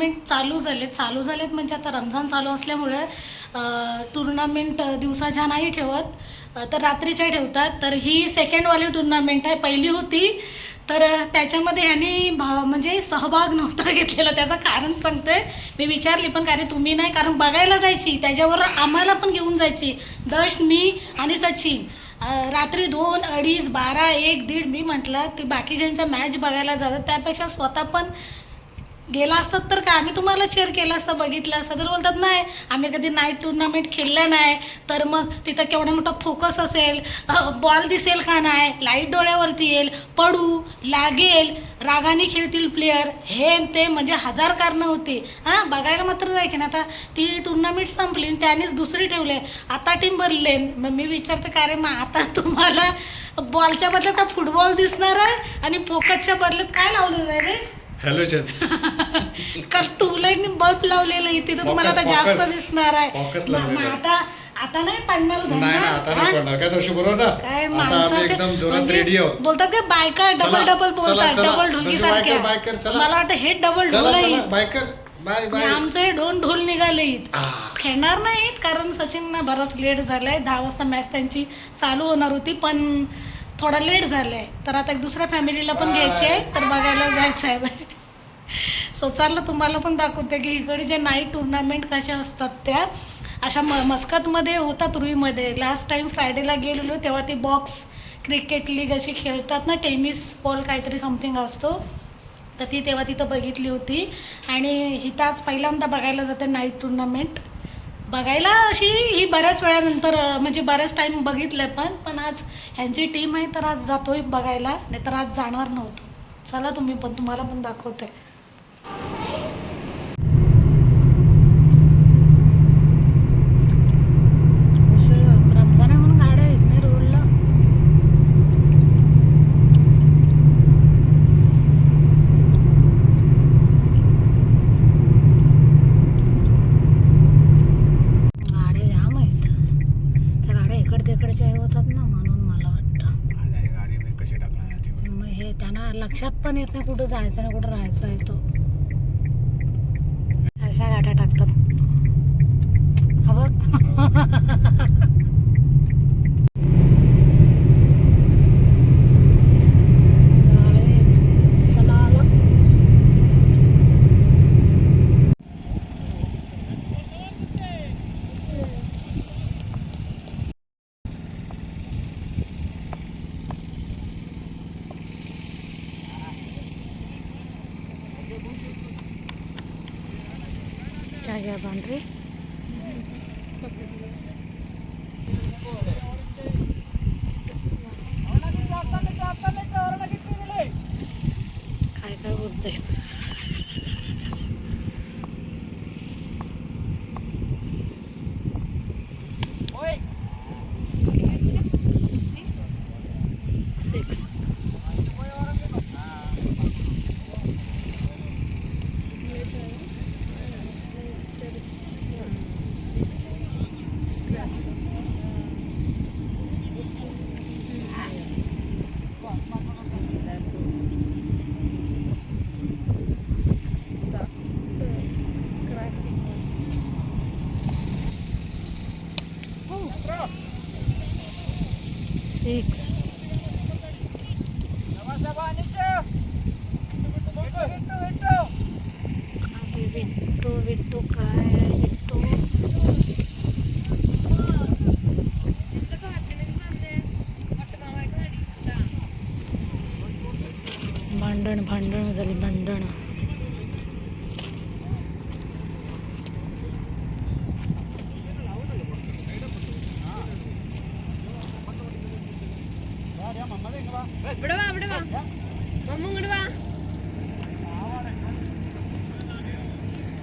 Tournament चालू झालेत. चालू झालेत म्हणजे आता रमजान चालू असल्यामुळे टुर्नामेंट दिवसाच्या नाही ठेवत. तर रात्रीच्या ठेवतात. तर ही सेकंडवाली टुर्नामेंट आहे. पहिली होती. तर त्याच्यामध्ये ह्यानी भा म्हणजे सहभाग नव्हता घेतलेला. त्याचं कारण सांगते. मी विचारली पण कारण तुम्ही नाही? कारण बघायला जायची. त्याच्याबरोबर आम्हाला पण घेऊन जायची. दश मी आणि सचिन. रात्री दोन अडीच बारा एक दीड मी म्हटलं ती बाकीच्यांच्या मॅच बघायला जातात. त्यापेक्षा स्वतः पण गेला असतात तर का आम्ही तुम्हाला चेअर केलं असतं बघितलं असतं. तर बोलतात नाही आम्ही कधी नाईट टुर्नामेंट खेळलं नाही. तर मग तिथं केवढा मोठा फोकस असेल. बॉल दिसेल का नाही? लाइट डोळ्यावरती येईल. पडू लागेल. रागाने खेळतील प्लेयर हे ते म्हणजे हजार कारणं होती. हां बघायला मात्र जायचे ना आता. ती टुर्नामेंट संपली आणि त्यानेच दुसरी ठेवले. आता टीम भरले. मग मी विचारते का रे मग आता तुम्हाला बॉलच्या बदल्यात का फुटबॉल दिसणार आहे? आणि फोकसच्या बदल्यात काय लावलेलं आहे रे? हॅलोजन का ट्यूबलाईटने बल्ब लावलेलं आहे तिथं तुम्हाला आता जास्त. दिसणार आहे. Focus मग- लावलेलं मग आहे. आता आता नाही पडणार नाही ना आता नाही हा? पडणार. काय दिवशी बरोबर ना काय आता माणसं आम्ही असे- एकदम जोरात म्हणजे रेडी आहोत. बोलतात का बायका डबल चला, डबल बोलतात चला, चला. डबल ढोलकी दर्शन बायकर, सारख्या बायकर, चला. मला वाटतं हे डबल ढोल चला आहे चला बायकर. Bye bye. आमचे हे दोन ढोल निघाले आ, खेळणार नाहीत कारण सचिन बराच लेट झालाय. दहा वाजता मॅच त्यांची चालू होणार होती पण थोडा लेट झालाय. तर आता एक दुसऱ्या फॅमिलीला पण घ्यायची आहे तर बघायला जायचं आहे सो चाललं तुम्हाला पण दाखवते की इकडे जे नाईट टुर्नामेंट कशा असतात त्या. अशा म मस्कतमध्ये होतात रुईमध्ये लास्ट टाइम फ्रायडेला गेलेलो तेव्हा ती बॉक्स क्रिकेट लीग अशी खेळतात ना टेनिस बॉल काहीतरी समथिंग असतो. तर ती तेव्हा तिथं बघितली होती. आणि हिथं आज पहिल्यांदा बघायला जाते नाईट टुर्नामेंट बघायला अशी ही बऱ्याच वेळानंतर म्हणजे बऱ्याच टाईम बघितलं पण पण आज ह्यांची टीम आहे तर आज जातोय बघायला. नाही तर आज जाणार नव्हतो. चला तुम्ही पण तुम्हाला पण दाखवते रमजान आहे म्हणून गाड्या आहेत नाही रोडला गाड्या जाम आहेत त्या गाड्या इकड हे होतात ना म्हणून मला वाटतं. गाडी मी कशी टाकणार मग हे त्यांना लक्षात पण येत नाही कुठं जायचं नाही कुठं राहायचं आहे तो. अशा गाड्या टाकतात. हा बघ गाडी सलाला काय घ्या पांढरे काय काय बोलते सिक्स अबे विट्टू विट्टू काय विट्टू भांडण भांडण झाली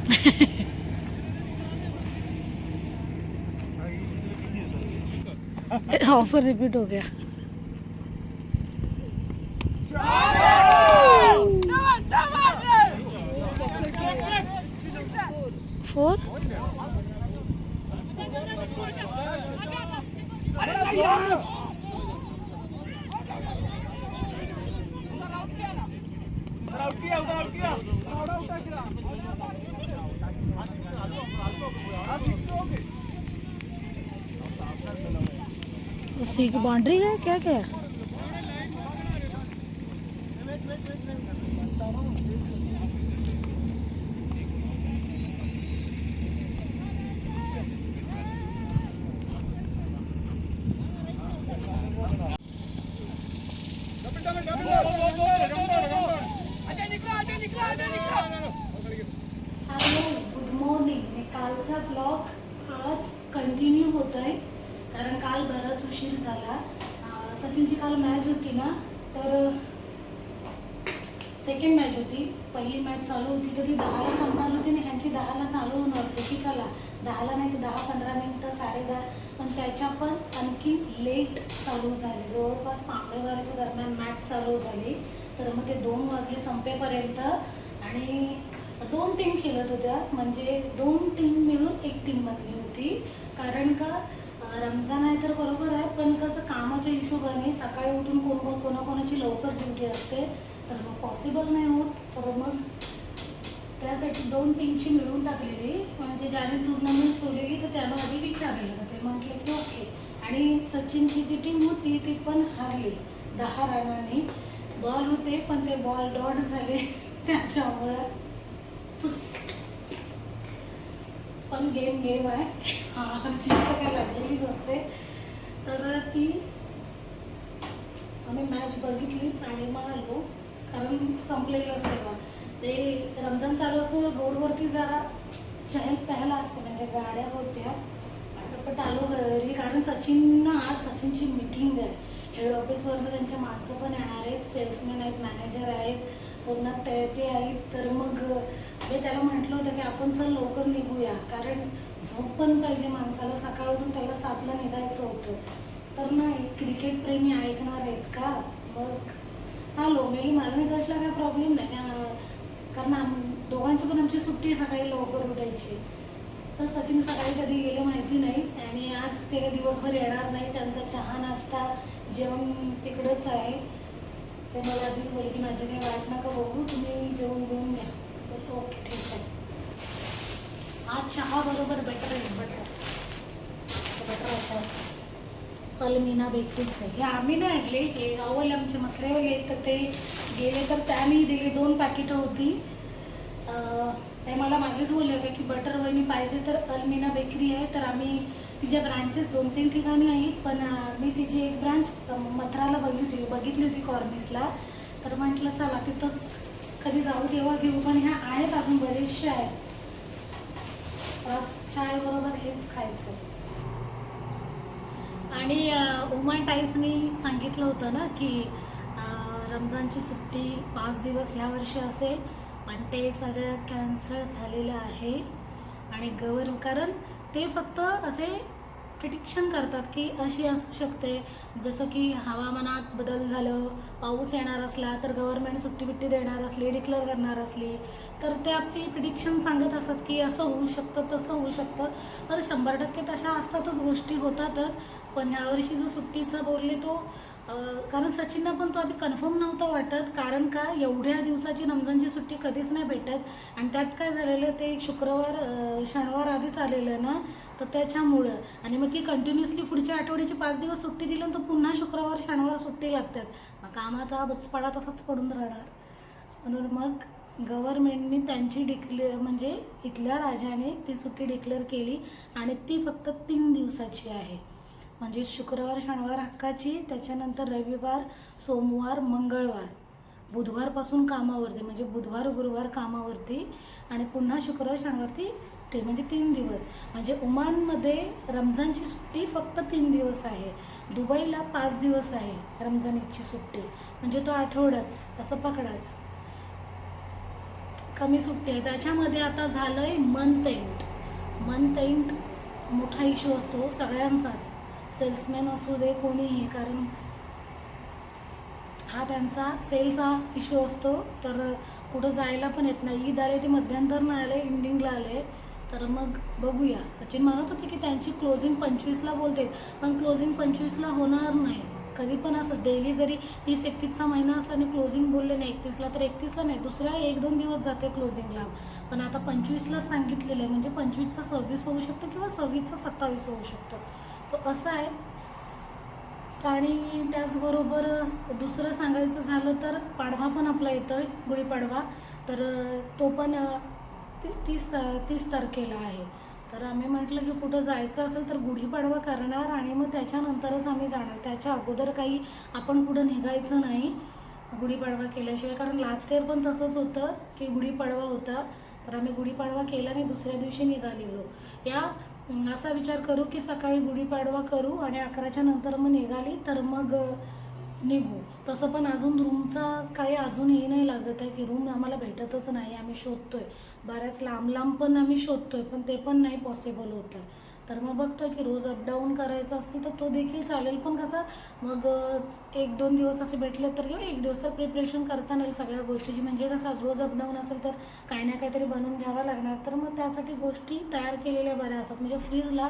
ऑफर रिपीट हो गया। फोर उसी की बाउंड्री है, क्या क्या हॅलो गुड मॉर्निंग कालचा ब्लॉग आज कंटिन्यू होत आहे कारण काल बराच उशीर झाला. सचिनची काल मॅच होती ना तर सेकंड मॅच होती. पहिली मॅच चालू होती तर ती दहाला संपणार होती आणि ह्यांची दहाला चालू होणार होती. की चला दहाला नाही तर दहा पंधरा मिनटं साडेदहा. पण त्याच्या पण आणखी लेट चालू झाली. जवळपास पावणे बाराच्या दरम्यान मॅच चालू झाली. तर मग ते दोन वाजले संपेपर्यंत आणि दोन टीम खेळत होत्या. म्हणजे दोन टीम मिळून एक टीम बनली होती. कारण का? रमजान आहे तर बरोबर आहे पण कसं कामाच्या हिशोबाने सकाळी उठून कोण कोण कोणाकोणाची लवकर ड्युटी असते तर मग पॉसिबल नाही होत. तर मग त्यासाठी दोन टीमची मिळून टाकलेली म्हणजे ज्याने टुर्नामेंट ठेवलेली तर त्यानं आधी विचारलेलं ते म्हटलं की ओके आणि सचिनची जी टीम होती ती पण हारली. दहा रनाने. बॉल होते पण ते बॉल डॉट झाले. त्याच्यामुळं पुस पण गेम गेम आहे. हार तर काय लागलेलीच असते. तर ती आम्ही मॅच बघितली आणि मग आलो कारण संपलेलं असते का ते रमजान चालू असल्यामुळे रोडवरती जरा चहल पहला असते. म्हणजे गाड्या होत्या. पटापट आलो घरी. कारण सचिन आज सचिनची मिटिंग आहे. हेड ऑफिसवरनं त्यांच्या माणसं पण येणार आहेत. सेल्समॅन आहेत मॅनेजर आहेत. पूर्ण ते ते आहेत. तर मग मी त्याला म्हटलं होतं की आपण चल लवकर निघूया. कारण झोप पण पाहिजे माणसाला. सकाळ उठून त्याला सातला निघायचं होतं. तर नाही क्रिकेट प्रेमी ऐकणार आहेत का? मग. आलो. मी मला नाही तसला काय प्रॉब्लेम नाही. कारण आम दोघांची पण आमची सुट्टी आहे सकाळी लवकर उठायची. तर सचिन सकाळी कधी गेले माहिती नाही. आणि आज ते काही दिवसभर येणार नाही. त्यांचा चहा नाश्ता जेवण तिकडंच आहे. ते मला आधीच बोलले की माझी काही वाट नका बघू. तुम्ही जेवण घेऊन घ्या. ओके ठीक आहे. आज चहा बरोबर बेटर आहे बटर बटर अशा असतात. अलमिना बेकरीच आहे. हे आम्ही नाही आणले हे अवल आमचे मसळेवाले आहेत तर ते गेले तर त्याने दिले दोन पॅकेटं होती. ते मला मागेच बोलले होते की बटर वहिनी पाहिजे तर अलमिना बेकरी आहे तर आम्ही तिच्या ब्रांचेस दोन तीन ठिकाणी आहेत पण मी तिची एक ब्रांच मथुराला बघितली होती बघितली होती कॉर्निसला तर म्हटलं चला तिथंच कधी जाऊ तेव्हा घेऊ पण ह्या आहेत अजून बरेचसे आहेत. आज चाय बरोबर हेच खायचं आणि उमन टाईप्सनी सांगितलं होतं ना की रमजानची सुट्टी पाच दिवस ह्या वर्षी असेल पण ते सगळं कॅन्सल झालेलं आहे. आणि गवर कारण ते फक्त असे प्रिडिक्शन करतात की अशी असू शकते. जसं की हवामानात बदल झालं पाऊस येणार असला तर गव्हर्नमेंट सुट्टी बिट्टी देणार असली डिक्लेअर करणार असली तर ते आपली प्रिडिक्शन सांगत असतात की असं होऊ शकतं तसं होऊ शकतं. तर शंभर टक्के तशा असतातच गोष्टी होतातच. पण यावर्षी जो सुट्टीचा बोलले तो कारण सचिनला पण तो आधी कन्फर्म नव्हता वाटत. कारण का? एवढ्या दिवसाची रमजानची सुट्टी कधीच नाही भेटत. आणि त्यात काय झालेलं ते शुक्रवार शनिवार आधीच आलेलं ना? तर त्याच्यामुळं. आणि मग ती कंटिन्युअसली पुढच्या आठवड्याची पाच दिवस सुट्टी दिलं तर पुन्हा शुक्रवार शनिवार सुट्टी लागतात. मग कामाचा बचपाडा तसाच पडून राहणार. म्हणून मग गव्हर्मेंटनी त्यांची डिक्लेअर म्हणजे इथल्या राजाने ती सुट्टी डिक्लेअर केली. आणि ती फक्त तीन दिवसाची आहे. म्हणजे शुक्रवार शनिवार हक्काची त्याच्यानंतर रविवार सोमवार मंगळवार. बुधवारपासून कामावरती म्हणजे बुधवार गुरुवार कामावरती आणि पुन्हा शुक्रवार शनिवारती सुट्टी म्हणजे तीन दिवस. म्हणजे ओमानमध्ये रमजानची सुट्टी फक्त तीन दिवस आहे. दुबईला पाच दिवस आहे रमजानीची सुट्टी. म्हणजे तो आठवडाच असं पकडाच. कमी सुट्टी आहे. त्याच्यामध्ये आता झालं आहे मंथ एंड मंथ एंड मोठा इश्यू असतो सगळ्यांचाच. सेल्समॅन असू दे कोणीही. कारण हा त्यांचा सेलचा इश्यू असतो. तर कुठं जायला पण येत नाही. ईद आले ते मध्यंतर नाही आले इंडिंगला आले. तर मग बघूया. सचिन म्हणत होते की त्यांची क्लोजिंग पंचवीसला बोलते. पण क्लोजिंग पंचवीसला होणार नाही. कधी पण असं डेली जरी तीस एकतीसचा महिना असला आणि क्लोजिंग बोलले नाही एकतीसला तर एकतीसला नाही. दुसऱ्या एक दोन दिवस जाते क्लोजिंगला पण आता पंचवीसलाच सांगितलेलं आहे. म्हणजे पंचवीसचा सव्वीस होऊ शकतो किंवा सव्वीसचा सत्तावीस होऊ शकतो. तो असा आहे. आणि त्याचबरोबर दुसरं सांगायचं झालं तर पाडवा पण आपला येतो आहे गुढीपाडवा तर तो पण ती- तीस तीस तारखेला आहे. तर आम्ही म्हटलं की कुठं जायचं असेल तर गुढीपाडवा करणार आणि मग त्याच्यानंतरच आम्ही जाणार. त्याच्या अगोदर काही आपण कुठं निघायचं नाही गुढीपाडवा केल्याशिवाय. कारण लास्ट इयर पण तसंच होतं की गुढीपाडवा होता. तर आम्ही गुढीपाडवा केला आणि दुसऱ्या दिवशी निघालेलो. या असा विचार करू की सकाळी गुढीपाडवा करू आणि अकराच्या नंतर मग निघाली तर मग निघू. तसं पण अजून रूमचा काही अजून हे नाही लागत आहे की रूम आम्हाला भेटतच नाही आम्ही शोधतोय. बऱ्याच लांब लांब पण आम्ही शोधतोय पण ते पण नाही पॉसिबल होतं तर मग बघतोय की रोज अपडाऊन करायचं असेल तर तो देखील चालेल. पण कसं मग एक दोन दिवस असे भेटले तर किंवा एक दिवस तर प्रिपरेशन करता येईल सगळ्या गोष्टीची म्हणजे कसं रोज अपडाऊन असेल तर काही ना काहीतरी बनवून घ्यावं लागणार. तर मग त्यासाठी गोष्टी तयार केलेल्या बऱ्या असतात. म्हणजे फ्रीजला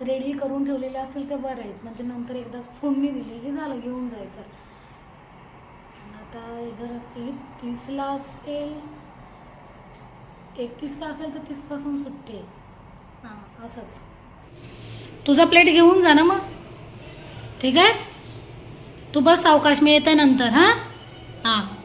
रेडी करून ठेवलेल्या असतील ते बरं आहेत. म्हणजे नंतर एकदाच फोडणी दिली की झालं घेऊन जायचं. आता इधर एक तीसला असेल एकतीसला असेल तर तीसपासून सुट्टी आहे हां असंच. तुझा प्लेट घेऊन जा ना मग. ठीक आहे? तू बस सावकाश मी येते नंतर हां? हां.